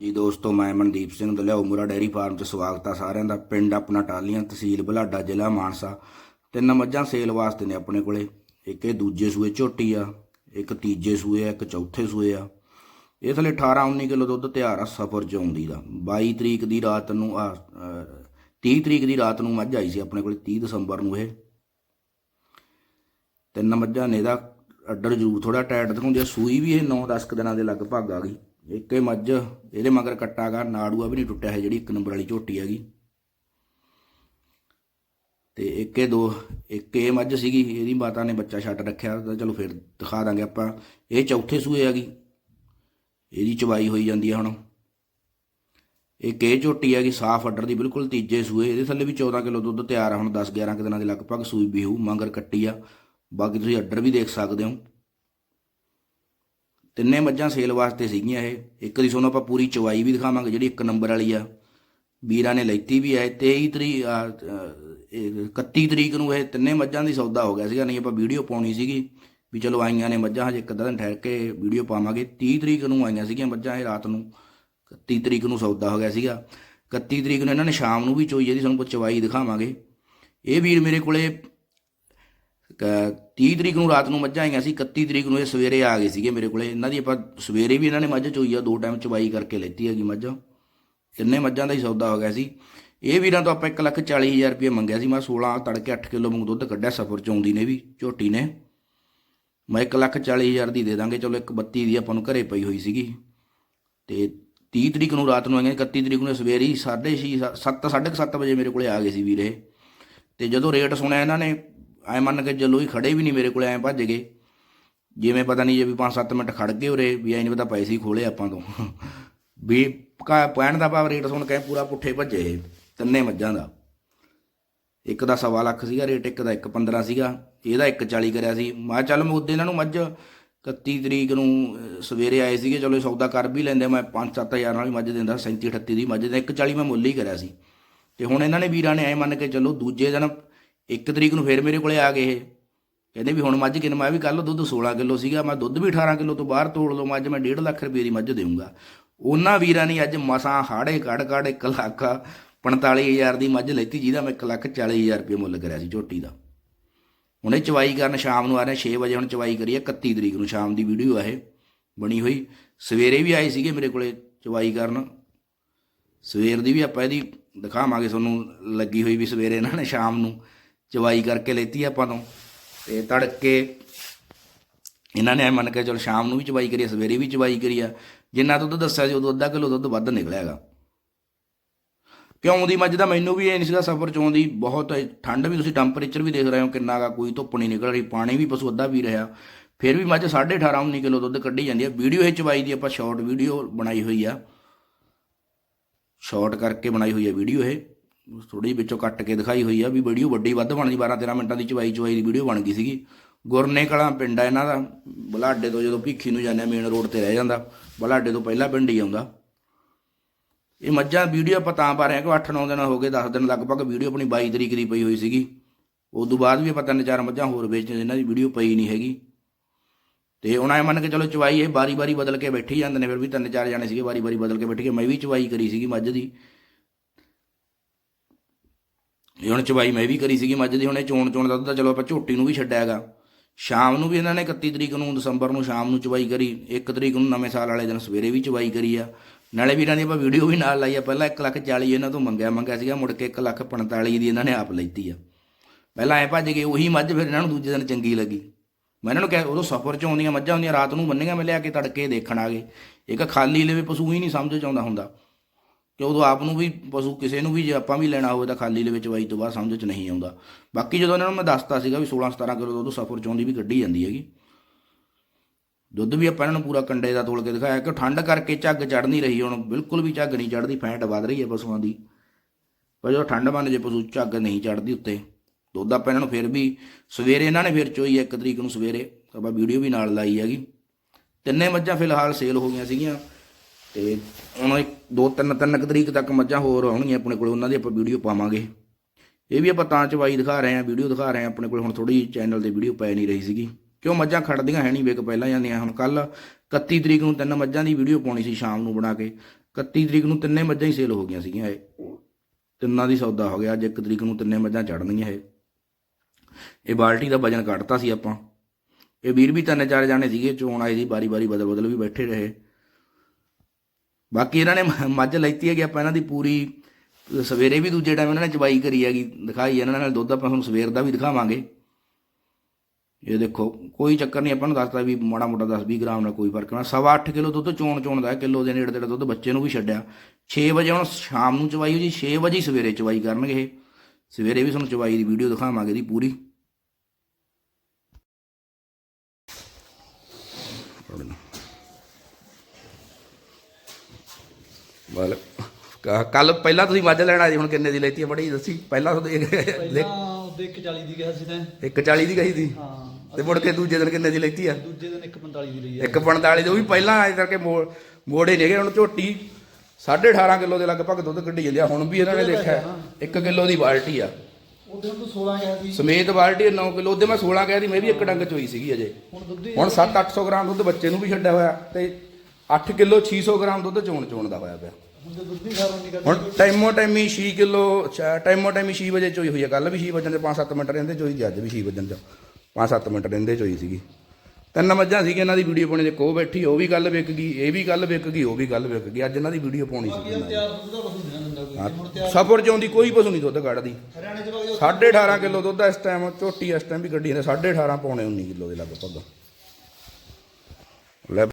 ਜੀ ਦੋਸਤੋ, ਮੈਂ ਮਨਦੀਪ ਸਿੰਘ ਦਲਿਆਓ ਮੁਰਾ ਡੈਰੀ ਫਾਰਮ 'ਚ ਸਵਾਗਤ ਆ ਸਾਰਿਆਂ ਦਾ। ਪਿੰਡ ਆਪਣਾ ਟਾਲੀਆਂ ਤਹਿਸੀਲ ਬੁਲਾਡਾ, ਜ਼ਿਲ੍ਹਾ ਮਾਨਸਾ। ਤਿੰਨ ਮੱਝਾਂ ਸੇਲ ਵਾਸਤੇ ਨੇ ਆਪਣੇ ਕੋਲੇ। ਇੱਕ ਇਹ ਦੂਜੇ ਸੂਏ ਝੋਟੀ ਆ, ਇੱਕ ਤੀਜੇ ਸੂਏ ਆ, ਇੱਕ ਚੌਥੇ ਸੂਏ ਆ। ਇਹ ਥਲੇ 18 19 ਕਿਲੋ ਦੁੱਧ ਤਿਆਰ ਆ ਸਫਰ 'ਚ ਆਉਂਦੀ ਦਾ। 22 ਤਰੀਕ ਦੀ ਰਾਤ ਨੂੰ, ਆ 30 ਤਰੀਕ ਦੀ ਰਾਤ ਨੂੰ ਮੱਝ ਆਈ ਸੀ ਆਪਣੇ ਕੋਲੇ 30 ਦਸੰਬਰ ਨੂੰ ਇਹ। ਤਿੰਨ ਮੱਝਾਂ ਨੇ ਇਹਦਾ ਅੱਡਰ ਜੂ ਥੋੜਾ ਟਾਈਟ ਦਿਖਾਉਂਦੀ ਆ। ਸੂਈ ਵੀ ਇਹ 9-10 ਦਿਨਾਂ ਦੇ ਲਗਭਗ ਆ ਗਈ। ਇੱਕ ਇਹ ਮੱਝ, ਇਹਦੇ ਮਗਰ ਕੱਟਾਗਾ ਨਾੜੂਆ ਵੀ ਨਹੀਂ ਟੁੱਟਿਆ ਹੈ ਜਿਹੜੀ ਇੱਕ ਨੰਬਰ ਵਾਲੀ ਝੋਟੀ ਹੈਗੀ। ਤੇ ਇੱਕ ਇਹ ਦੋ, ਇੱਕ ਇਹ ਮੱਝ ਸੀਗੀ, ਇਹਦੀ ਮਾਤਾ ਨੇ ਬੱਚਾ ਛੱਡ ਰੱਖਿਆ, ਤਾਂ ਚਲੋ ਫਿਰ ਦਿਖਾ ਦਾਂਗੇ ਆਪਾਂ। ਇਹ ਚੌਥੇ ਸੂਏ ਹੈਗੀ, ਇਹਦੀ ਚਵਾਈ ਹੋਈ ਜਾਂਦੀ ਹੈ ਹੁਣ। ਇੱਕ ਇਹ ਝੋਟੀ ਹੈਗੀ, ਸਾਫ਼ ਅੱਡਰ ਦੀ, ਬਿਲਕੁਲ ਤੀਜੇ ਸੂਏ, ਇਹਦੇ ਥੱਲੇ ਵੀ 14 ਕਿਲੋ ਦੁੱਧ ਤਿਆਰ ਆ ਹੁਣ 10 11 ਕੁ ਦਿਨਾਂ ਦੇ ਲਗਭਗ ਸੂਈ ਵੀ ਹੋਊ ਮਗਰ ਕੱਟੀ ਆ। ਬਾਕੀ ਤੁਸੀਂ ਅੱਡਰ ਵੀ ਦੇਖ ਸਕਦੇ ਹੋ। ਤਿੰਨੇ ਮੱਝਾਂ ਸੇਲ ਵਾਸਤੇ ਸੀਗੀਆਂ ਇਹ। ਇੱਕ ਦੀ ਤੁਹਾਨੂੰ ਆਪਾਂ ਪੂਰੀ ਚਵਾਈ ਵੀ ਦਿਖਾਵਾਂਗੇ ਜਿਹੜੀ ਇੱਕ ਨੰਬਰ ਵਾਲੀ ਆ। ਵੀਰਾਂ ਨੇ ਲੈਤੀ ਵੀ ਹੈ 23 ਤਰੀਕ ਆ, 31 ਤਰੀਕ ਨੂੰ ਇਹ ਤਿੰਨੇ ਮੱਝਾਂ ਦੀ ਸੌਦਾ ਹੋ ਗਿਆ ਸੀਗਾ ਨਹੀਂ ਆਪਾਂ ਵੀਡੀਓ ਪਾਉਣੀ ਸੀਗੀ ਵੀ ਚਲੋ ਆਈਆਂ ਨੇ ਮੱਝਾਂ ਹਜੇ ਇੱਕ ਅੱਧਾ ਦਿਨ ਠਹਿਰ ਕੇ ਵੀਡੀਓ ਪਾਵਾਂਗੇ। 30 ਤਰੀਕ ਨੂੰ ਆਈਆਂ ਸੀਗੀਆਂ ਮੱਝਾਂ ਇਹ ਰਾਤ ਨੂੰ 31 ਤਰੀਕ ਨੂੰ ਸੌਦਾ ਹੋ ਗਿਆ ਸੀਗਾ। 31 ਤਰੀਕ ਨੂੰ ਇਹਨਾਂ ਨੇ ਸ਼ਾਮ ਨੂੰ ਵੀ ਚੋਈ ਇਹਦੀ ਤੁਹਾਨੂੰ ਚਵਾਈ ਦਿਖਾਵਾਂਗੇ। ਇਹ ਵੀਰ ਮੇਰੇ ਕੋਲੇ 30 ਤਰੀਕ ਨੂੰ ਰਾਤ ਨੂੰ ਮੱਝਾਂ ਆਈਆਂ ਸੀ 31 ਤਰੀਕ ਨੂੰ ਇਹ ਸਵੇਰੇ ਆ ਗਏ ਸੀਗੇ ਮੇਰੇ ਕੋਲੇ। ਇਹਨਾਂ ਦੀ ਆਪਾਂ ਸਵੇਰੇ ਵੀ ਇਹਨਾਂ ਨੇ ਮੱਝ ਚੋਈ ਆ, ਦੋ ਟਾਈਮ ਚਵਾਈ ਕਰਕੇ ਲੈਤੀ ਹੈਗੀ ਮੱਝ। ਤਿੰਨੇ ਮੱਝਾਂ ਦਾ ਹੀ ਸੌਦਾ ਹੋ ਗਿਆ ਸੀ। ਇਹ ਵੀਰਾਂ ਤੋਂ ਆਪਾਂ 140000 ਰੁਪਏ ਮੰਗਿਆ ਸੀ। ਮੈਂ 16 ਤੜਕੇ 8 ਕਿਲੋ ਮੂੰਗ ਦੁੱਧ ਕੱਢਿਆ, ਸਫਰ ਚ ਆਉਂਦੀ ਨੇ ਵੀ, ਝੋਟੀ ਨੇ। ਮੈਂ 140000 ਦੀ ਦੇ ਦਾਂਗੇ। ਚਲੋ ਇੱਕ 32 ਦੀ ਆਪਾਂ ਨੂੰ ਘਰੇ ਪਈ ਹੋਈ ਸੀਗੀ। ਤੇ 30 ਤਰੀਕ ਨੂੰ ਰਾਤ ਨੂੰ ਆਈਆਂ 31 ਤਰੀਕ ਨੂੰ ਸਵੇਰੇ ਹੀ 6:30 7 7:30 ਵਜੇ ਮੇਰੇ ਕੋਲੇ ਆ ਗਏ ਸੀ ਵੀਰੇ। ਤੇ ਜਦੋਂ ਰੇਟ ਸੁਣਿਆ ਇਹਨਾਂ ਨੇ ਐ ਮੰਨ ਕੇ ਚੱਲੋ ਹੀ ਖੜੇ ਵੀ ਨਹੀਂ ਮੇਰੇ ਕੋਲ, ਐ ਭੱਜ ਗਏ। ਜਿਵੇਂ ਪਤਾ ਨਹੀਂ ਜੇ ਵੀ 5-7 ਮਿੰਟ ਖੜ ਗਏ ਉਰੇ, ਵੀ ਐ ਨਹੀਂ ਪਤਾ ਪੈਸੇ ਹੀ ਖੋਲੇ ਆਪਾਂ ਤੋਂ। ਵੀ ਕਾ ਪੈਣ ਦਾ ਭਾਵ ਰੇਟ ਸੁਣ ਕੇ ਪੂਰਾ ਪੁੱਠੇ ਭੱਜੇ ਇਹ, ਤਿੰਨੇ ਮੱਝਾਂ ਦਾ। ਇੱਕ ਦਾ ਸਵਾ ਲੱਖ ਸੀਗਾ ਰੇਟ, ਇੱਕ ਦਾ 1.15 ਸੀਗਾ, ਇਹਦਾ 1.40 ਕਰਿਆ ਸੀ। ਮੈਂ ਕਿਹਾ ਚੱਲ ਮੈਂ ਉਦੋਂ ਇਹਨਾਂ ਨੂੰ ਮੱਝ 31 ਤਰੀਕ ਨੂੰ ਸਵੇਰੇ ਆਏ ਸੀਗੇ, ਚਲੋ ਸੌਦਾ ਕਰ ਵੀ ਲੈਂਦੇ ਮੈਂ 5-7000 ਨਾਲ ਹੀ ਮੱਝ ਦਿੰਦਾ 37 38 ਦੀ ਮੱਝ ਦਾ 1.40 ਮੈਂ ਮੁੱਲ ਹੀ ਕਰਿਆ ਸੀ। ਤੇ ਹੁਣ ਇਹਨਾਂ ਨੇ ਵੀਰਾਂ ਨੇ ਐ ਮੰਨ ਕੇ ਚੱਲੋ ਦੂਜੇ ਦਿਨ ਇੱਕ ਤਰੀਕ ਨੂੰ ਫੇਰ ਮੇਰੇ ਕੋਲੇ ਆ ਗਏ ਇਹ। ਕਹਿੰਦੇ ਵੀ ਹੁਣ ਮੱਝ ਕਿੰਨਾ, ਮੈਂ ਵੀ ਕੱਲ ਦੁੱਧ 16 ਕਿਲੋ ਸੀਗਾ, ਮੈਂ ਦੁੱਧ ਵੀ 18 ਕਿਲੋ ਤੋਂ ਬਾਹਰ ਤੋੜ ਲਓ ਮੱਝ ਮੈਂ 1.5 ਲੱਖ ਰੁਪਏ ਦੀ ਮੱਝ ਦੇਵਾਂਗਾ ਉਹਨਾਂ ਵੀਰਾਂ ਨੇ ਅੱਜ ਮਸਾਂ ਹਾੜੇ ਕੱਢ ਕੱਢ 1 ਲੱਖ 45000 ਦੀ ਮੱਝ ਲੈਤੀ, ਜਿਹਦਾ ਮੈਂ 1 ਲੱਖ 40000 ਰੁਪਏ ਮੁੱਲ ਕਰਿਆ ਸੀ ਝੋਟੀ ਦਾ। ਹੁਣ ਇਹ ਚਵਾਈ ਕਰਨ ਸ਼ਾਮ ਨੂੰ ਆ ਰਹੇ 6 ਵਜੇ ਹੁਣ ਚਵਾਈ ਕਰੀਏ 31 ਤਰੀਕ ਨੂੰ ਸ਼ਾਮ ਦੀ ਵੀਡੀਓ ਆ ਇਹ, ਬਣੀ ਹੋਈ। ਸਵੇਰੇ ਵੀ ਆਏ ਸੀਗੇ ਮੇਰੇ ਕੋਲੇ ਚਵਾਈ ਕਰਨ। ਸਵੇਰ ਦੀ ਵੀ ਆਪਾਂ ਇਹਦੀ ਦਿਖਾਵਾਂਗੇ ਤੁਹਾਨੂੰ, ਲੱਗੀ ਹੋਈ ਵੀ ਸਵੇਰੇ ਇਹਨਾਂ ਨੇ ਸ਼ਾਮ ਨੂੰ। ਚਵਾਈ ਕਰਕੇ ਲੈਤੀ ਆਪਾਂ ਤੋਂ ਤੇ ਤੜਕੇ ਇਹਨਾਂ ਨੇ ਮੰਨ ਕੇ ਚਲ ਸ਼ਾਮ ਨੂੰ ਵੀ ਚਵਾਈ ਕਰੀ ਆ, ਸਵੇਰੇ ਵੀ ਚਵਾਈ ਕਰੀ ਆ। ਜਿੰਨਾ ਦੁੱਧ ਦੱਸਿਆ ਸੀ ਉਦੋਂ ਅੱਧਾ ਕਿਲੋ ਦੁੱਧ ਵੱਧ ਨਿਕਲਿਆ ਨਿਕਲਿਆਗਾ ਕਿਉਂ ਦੀ ਮੱਝ ਦਾ ਮੈਨੂੰ ਵੀ ਇਹ ਨਹੀਂ ਸੀਗਾ ਸਫਰ ਚੋਂ ਦੀ ਬਹੁਤ ਠੰਡ ਵੀ ਤੁਸੀਂ ਟੈਂਪਰੇਚਰ ਵੀ ਦੇਖ ਰਹੇ ਹੋ ਕਿੰਨਾ ਗਾ ਕੋਈ ਧੁੱਪ ਨਹੀਂ ਨਿਕਲ ਰਹੀ ਪਾਣੀ ਵੀ ਪਸ਼ੂ ਅੱਧਾ ਪੀ ਰਿਹਾ। ਫਿਰ ਵੀ ਮੱਝ 18.5 19 ਕਿਲੋ ਦੁੱਧ ਕੱਢੀ ਜਾਂਦੀ ਹੈ ਵੀਡੀਓ ਇਹ ਚਵਾਈ ਦੀ ਆਪਾਂ ਸ਼ਾਰਟ ਵੀਡੀਓ ਬਣਾਈ ਹੋਈ ਆ। ਸ਼ਾਰਟ ਕਰਕੇ ਬਣਾਈ ਹੋਈ ਹੈ ਵੀਡੀਓ ਇਹ। ਥੋੜੀ ਵਿੱਚੋਂ ਕੱਟ ਕੇ ਦਿਖਾਈ ਹੋਈ ਆ ਵੀ ਵੀਡੀਓ ਵੱਡੀ ਵੱਧ ਬਣਦੀ 12 13 ਮਿੰਟਾਂ ਦੀ ਚਵਾਈ ਚਵਾਈ ਦੀ ਵੀਡੀਓ ਬਣ ਗਈ ਸੀਗੀ। ਗੁਰਨੇ ਕਲਾਂ ਪਿੰਡ ਆ ਇਹਨਾਂ ਦਾ, ਬਲਾਡੇ ਤੋਂ ਜਦੋਂ ਭੀਖੀ ਨੂੰ ਜਾਂਦੇ ਮੇਨ ਰੋਡ ਤੇ ਰਹਿ ਜਾਂਦਾ। ਬਲਾਡੇ ਤੋਂ ਪਹਿਲਾਂ ਪਿੰਡ ਹੀ ਆਉਂਦਾ। ਇਹ ਮੱਝਾਂ ਵੀਡੀਓ ਆਪਾਂ ਤਾਂ ਪਾ ਰਹੇ ਹਾਂ ਕਿ 8-9 ਦਿਨ ਹੋ ਗਏ 10 ਦਿਨ ਲਗਭਗ ਵੀਡੀਓ ਆਪਣੀ 22 ਤਰੀਕ ਦੀ ਪਈ ਹੋਈ ਸੀਗੀ। ਉਸ ਤੋਂ ਬਾਅਦ ਵੀ ਆਪਾਂ ਤਿੰਨ ਚਾਰ ਮੱਝਾਂ ਹੋਰ ਵੇਚਦੇ ਇਹਨਾਂ ਦੀ ਵੀਡੀਓ ਪਈ ਨਹੀਂ ਹੈਗੀ। ਤੇ ਉਹਨਾਂ ਇਹ ਮੰਨ ਕੇ ਚਲੋ ਚਵਾਈ ਇਹ ਬਾਰੀ-ਬਾਰੀ ਬਦਲ ਕੇ ਬੈਠੀ ਜਾਂਦੇ ਨੇ, ਫਿਰ ਵੀ ਤਿੰਨ ਚਾਰ ਜਾਣੇ ਸੀਗੇ ਬਾਰੀ-ਬਾਰੀ ਬਦਲ ਕੇ ਬੈਠ ਕੇ, ਮੈਂ ਵੀ ਚਵਾਈ ਕਰੀ ਸੀਗੀ ਮੱਝ ਦੀ। ਹੁਣ ਚਵਾਈ ਮੈਂ ਵੀ ਕਰੀ ਸੀਗੀ ਮੱਝ ਦੀ ਹੁਣ ਇਹ ਚੋਣ ਚੋਣ ਦਾ ਦੁੱਧ ਤਾਂ ਚਲੋ ਆਪਾਂ ਝੋਟੀ ਨੂੰ ਵੀ ਛੱਡਿਆ ਹੈਗਾ। ਸ਼ਾਮ ਨੂੰ ਵੀ ਇਹਨਾਂ ਨੇ 31 ਤਰੀਕ ਨੂੰ, ਦਸੰਬਰ ਨੂੰ ਸ਼ਾਮ ਨੂੰ ਚਵਾਈ ਕਰੀ 1 ਤਰੀਕ ਨੂੰ ਨਵੇਂ ਸਾਲ ਵਾਲੇ ਦਿਨ ਸਵੇਰੇ ਵੀ ਚਵਾਈ ਕਰੀ ਆ। ਨਾਲੇ ਵੀ ਇਹਨਾਂ ਦੀ ਆਪਾਂ ਵੀਡੀਓ ਵੀ ਨਾਲ ਲਾਈ ਆ, ਪਹਿਲਾਂ 1 ਲੱਖ 40 ਇਹਨਾਂ ਤੋਂ ਮੰਗਿਆ ਮੰਗਿਆ ਸੀਗਾ, ਮੁੜ ਕੇ 1 ਲੱਖ 45 ਦੀ ਇਹਨਾਂ ਨੇ ਆਪ ਲੈਤੀ ਆ। ਪਹਿਲਾਂ ਐ ਭੱਜ ਗਏ, ਉਹੀ ਮੱਝ ਫਿਰ ਇਹਨਾਂ ਨੂੰ ਦੂਜੇ ਦਿਨ ਚੰਗੀ ਲੱਗੀ। ਮੈਂ ਇਹਨਾਂ ਨੂੰ ਕਹਿ, ਉਦੋਂ ਸਫ਼ਰ ਚ ਆਉਂਦੀਆਂ ਮੱਝਾਂ ਹੁੰਦੀਆਂ, ਰਾਤ ਨੂੰ ਬੰਨੀਆਂ ਮੈਂ ਲਿਆ ਕੇ ਤੜਕੇ ਦੇਖਣ ਆ ਗਏ। ਇੱਕ ਖਾਲੀ ਲਵੇ ਪਸ਼ੂ ਹੀ ਨਹੀਂ ਸਮਝ ਚ ਆਉਂਦਾ ਹੁੰਦਾ। ਕਿ ਉਦੋਂ ਆਪ ਨੂੰ ਵੀ, ਪਸ਼ੂ ਕਿਸੇ ਨੂੰ ਵੀ ਜੇ ਆਪਾਂ ਵੀ ਲੈਣਾ ਹੋਵੇ ਤਾਂ ਖਾਲੀ ਦੇ ਵਿੱਚ ਵਾਈ ਤੋਂ ਬਾਅਦ ਸਮਝ ਚ ਨਹੀਂ ਆਉਂਦਾ। ਬਾਕੀ ਜਦੋਂ ਇਹਨਾਂ ਨੂੰ ਮੈਂ ਦੱਸਤਾ ਸੀਗਾ ਵੀ 16 17 ਕਿਲੋ ਦੁੱਧ ਸਫ਼ਰ ਚੋਂ ਦੀ ਵੀ ਕੱਢੀ ਜਾਂਦੀ ਹੈਗੀ। ਦੁੱਧ ਵੀ ਆਪਾਂ ਇਹਨਾਂ ਨੂੰ ਪੂਰਾ ਕੰਡੇ ਦਾ ਤੋਲ ਕੇ ਦਿਖਾਇਆ ਕਿ ਠੰਡ ਕਰਕੇ ਝੱਗ ਚੜ ਨਹੀਂ ਰਹੀ, ਹੁਣ ਬਿਲਕੁਲ ਵੀ ਝੱਗ ਨਹੀਂ ਚੜਦੀ ਫੈਂਟ ਵੱਧ ਰਹੀ ਹੈ ਪਸ਼ੂਆਂ ਦੀ। ਪਰ ਜਦੋਂ ਠੰਡ ਬਣ ਜੇ ਪਸ਼ੂ ਝੱਗ ਨਹੀਂ ਚੜਦੀ ਉੱਤੇ, ਦੁੱਧ ਆਪਾਂ ਇਹਨਾਂ ਨੂੰ ਫਿਰ ਵੀ ਸਵੇਰੇ ਇਹਨਾਂ ਨੇ ਫਿਰ ਚੋਈ ਇੱਕ ਤਰੀਕ ਨੂੰ ਸਵੇਰੇ। ਆਪਾਂ ਵੀਡੀਓ ਵੀ ਨਾਲ ਲਾਈ ਹੈਗੀ। ਤਿੰਨੇ ਮੱਝਾਂ ਫਿਲਹਾਲ ਸੇਲ ਹੋ ਗਈਆਂ ਸੀਗੀਆਂ। ਤੇ ਹੁਣ ਇੱਕ ਦੋ ਤਿੰਨ ਤਿੰਨ ਕੁ ਤਰੀਕ ਤੱਕ ਮੱਝਾਂ ਹੋਰ ਆਉਣਗੀਆਂ ਆਪਣੇ ਕੋਲ, ਉਹਨਾਂ ਦੀ ਆਪਾਂ ਵੀਡੀਓ ਪਾਵਾਂਗੇ। ਇਹ ਵੀ ਆਪਾਂ ਤਾਂ ਚਵਾਈ ਦਿਖਾ ਰਹੇ ਹਾਂ ਵੀਡੀਓ ਦਿਖਾ ਰਹੇ ਹਾਂ, ਆਪਣੇ ਕੋਲ ਹੁਣ ਥੋੜੀ ਚੈਨਲ ਤੇ ਵੀਡੀਓ ਪੈ ਨਹੀਂ ਰਹੀ ਸੀਗੀ। ਕਿਉਂ ਮੱਝਾਂ ਖੜਦੀਆਂ ਹੈ ਨਹੀਂ, ਵੇਖ ਪਹਿਲਾਂ ਜਾਂਦੀਆਂ ਹੁਣ ਕੱਲ 31 ਤਰੀਕ ਨੂੰ ਤਿੰਨ ਮੱਝਾਂ ਦੀ ਵੀਡੀਓ ਪਾਉਣੀ ਸੀ ਸ਼ਾਮ ਨੂੰ ਬਣਾ ਕੇ। 31 ਤਰੀਕ ਨੂੰ ਤਿੰਨੇ ਮੱਝਾਂ ਹੀ ਸੇਲ ਹੋ ਗਈਆਂ ਸੀਗੀਆਂ ਇਹ। ਤਿੰਨਾਂ ਦੀ ਸੌਦਾ ਹੋ ਗਿਆ, ਅੱਜ 1 ਤਰੀਕ ਨੂੰ ਤਿੰਨੇ ਮੱਝਾਂ ਚੜਨਗੀਆਂ ਇਹ। ਇਹ ਬਾਲਟੀ ਦਾ ਵਜਨ ਕੱਢਤਾ ਸੀ ਆਪਾਂ। ਇਹ ਵੀਰ ਵੀ ਤਿੰਨ ਚਾਰ ਜਾਣੇ ਸੀਗੇ, ਚੋਣ ਆਏ ਸੀ ਬਾਰੀ ਬਾਰੀ ਬਦਲ ਬਦਲ ਵੀ ਬੈਠੇ ਰਹੇ। ਬਾਕੀ ਇਹਨਾਂ ਨੇ ਮੱਝ ਲੈਤੀ ਹੈਗੀ, ਆਪਾਂ ਇਹਨਾਂ ਦੀ ਪੂਰੀ ਸਵੇਰੇ ਵੀ ਦੂਜੇ ਟਾਈਮ ਇਹਨਾਂ ਨੇ ਚਵਾਈ ਕਰੀ ਹੈਗੀ, ਦਿਖਾਈ ਇਹਨਾਂ ਨਾਲ ਦੁੱਧ ਆਪਾਂ ਤੁਹਾਨੂੰ ਸਵੇਰ ਦਾ ਵੀ ਦਿਖਾਵਾਂਗੇ। ਇਹ ਦੇਖੋ, ਕੋਈ ਚੱਕਰ ਨਹੀਂ, ਆਪਾਂ ਨੂੰ ਦੱਸਦਾ ਵੀ ਮਾੜਾ ਮੋਟਾ 10 20 ਗ੍ਰਾਮ ਨਾਲ ਕੋਈ ਫ਼ਰਕ ਨਾ, ਸਵਾ 8 ਕਿਲੋ ਦੁੱਧ ਚੋਣ ਚੋਣ ਦਾ ਕਿਲੋ ਦੇ ਨੇੜੇ ਤੇੜੇ ਦੁੱਧ ਬੱਚੇ ਨੂੰ ਵੀ ਛੱਡਿਆ। 6 ਵਜੇ ਹੁਣ ਸ਼ਾਮ ਨੂੰ ਚਵਾਈ ਹੋ ਜੀ 6 ਵਜੇ ਸਵੇਰੇ ਚਵਾਈ ਕਰਨਗੇ ਇਹ। ਸਵੇਰੇ ਵੀ ਤੁਹਾਨੂੰ ਚਵਾਈ ਦੀ ਵੀਡੀਓ ਦਿਖਾਵਾਂਗੇ ਦੀ ਪੂਰੀ। ਬਲ ਕੱਲ ਪਹਿਲਾਂ ਤੁਸੀਂ ਮੱਝ ਲੈਣ ਸੀ, ਹੁਣ ਕਿੰਨੇ ਦੀ ਲੈਤੀ ਹੈ ਬੜੀ ਦੱਸੀ। ਪਹਿਲਾਂ ਪਹਿਲਾਂ ਉਹਦੇ 140 ਦੀ ਕਿਹਾ ਸੀ ਤੈਂ 140 ਦੀ ਕਹੀ ਸੀ? ਹਾਂ ਤੇ ਮੁੜ ਕੇ ਦੂਜੇ ਦਿਨ ਕਿੰਨੇ ਦੀ ਲੈਤੀ ਆ? ਦੂਜੇ ਦਿਨ 145 ਦੀ ਲਈ ਆ। 145 ਦੇ ਉਹ ਵੀ ਪਹਿਲਾਂ ਆਏ ਕਰਕੇ ਮੋੜ ਮੋੜੇ ਨੇਗੇ ਹੁਣ ਝੋਟੀ 18.5 ਕਿਲੋ ਦੇ ਲਗਭਗ ਦੁੱਧ ਕੱਢੀ ਜਾਂਦੀ ਆ। ਹੁਣ ਵੀ ਇਹਨਾਂ ਨੇ ਦੇਖਿਆ 1 ਕਿਲੋ ਦੀ ਬਾਲਟੀ ਆ। ਉਹਦੇ ਤੋਂ 16 ਕਿਹਾ ਸੀ। ਸਮੇਤ ਬਾਲਟੀ 9 ਕਿਲੋ। ਉਹਦੇ ਮੈਂ 16 ਕਹਿ ਦੀ ਮੈਂ ਵੀ ਇੱਕ ਡੰਗ ਚ ਹੋਈ ਸੀਗੀ ਅਜੇ। ਹੁਣ 7-800 ਗ੍ਰਾਮ ਦੁੱਧ ਬੱਚੇ ਨੂੰ ਵੀ ਛੱਡਿਆ ਹੋਇਆ ਤੇ 8 ਕਿਲੋ 600 ਗ੍ਰਾਮ ਦੁੱਧ ਚੋਣ ਚੋਣ ਦਾ ਹੋਇਆ ਪਿਆ। ਹੁਣ ਟਾਈਮੋ ਟਾਈਮੀ 6 ਕਿਲੋ ਟਾਈਮੋ ਟਾਈਮੀ 6 ਵਜੇ ਚੋਈ ਹੋਈ ਹੈ ਕੱਲ ਵੀ 6 ਵਜੇ ਦੇ 5-7 ਮਿੰਟ ਰਹਿੰਦੇ ਚੋਈ ਦੀ ਅੱਜ ਵੀ 6 ਵਜੇ ਚ 5-7 ਮਿੰਟ ਰਹਿੰਦੇ ਚੋਈ ਸੀਗੀ। ਤਿੰਨ ਮੱਝਾਂ ਸੀ ਇਹਨਾਂ ਦੀ ਵੀਡੀਓ ਪਾਉਣੀ ਤੇ ਕੋ ਬੈਠੀ ਉਹ ਵੀ ਗੱਲ ਵਿਕ ਗਈ ਇਹ ਵੀ ਗੱਲ ਵਿਕ ਗਈ ਉਹ ਵੀ ਗੱਲ ਵਿਕ ਗਈ। ਅੱਜ ਇਹਨਾਂ ਦੀ ਵੀਡੀਓ ਪਾਉਣੀ ਸੀ। ਦਾ ਸਫਰ ਚ ਆਉਂਦੀ ਕੋਈ ਪਸ਼ੂ ਨਹੀਂ ਦੁੱਧ ਕੱਢਦੀ। ਹਰਿਆਣੇ ਚ ਵਗ 18.5 ਕਿਲੋ ਦੁੱਧ ਇਸ ਟਾਈਮ ਝੋਟੀ ਇਸ ਟਾਈਮ ਵੀ ਗੱਡੀ ਨੇ 18.5 ਪੌਣੇ 19 ਕਿਲੋ ਦੇ ਲਗਭਗ।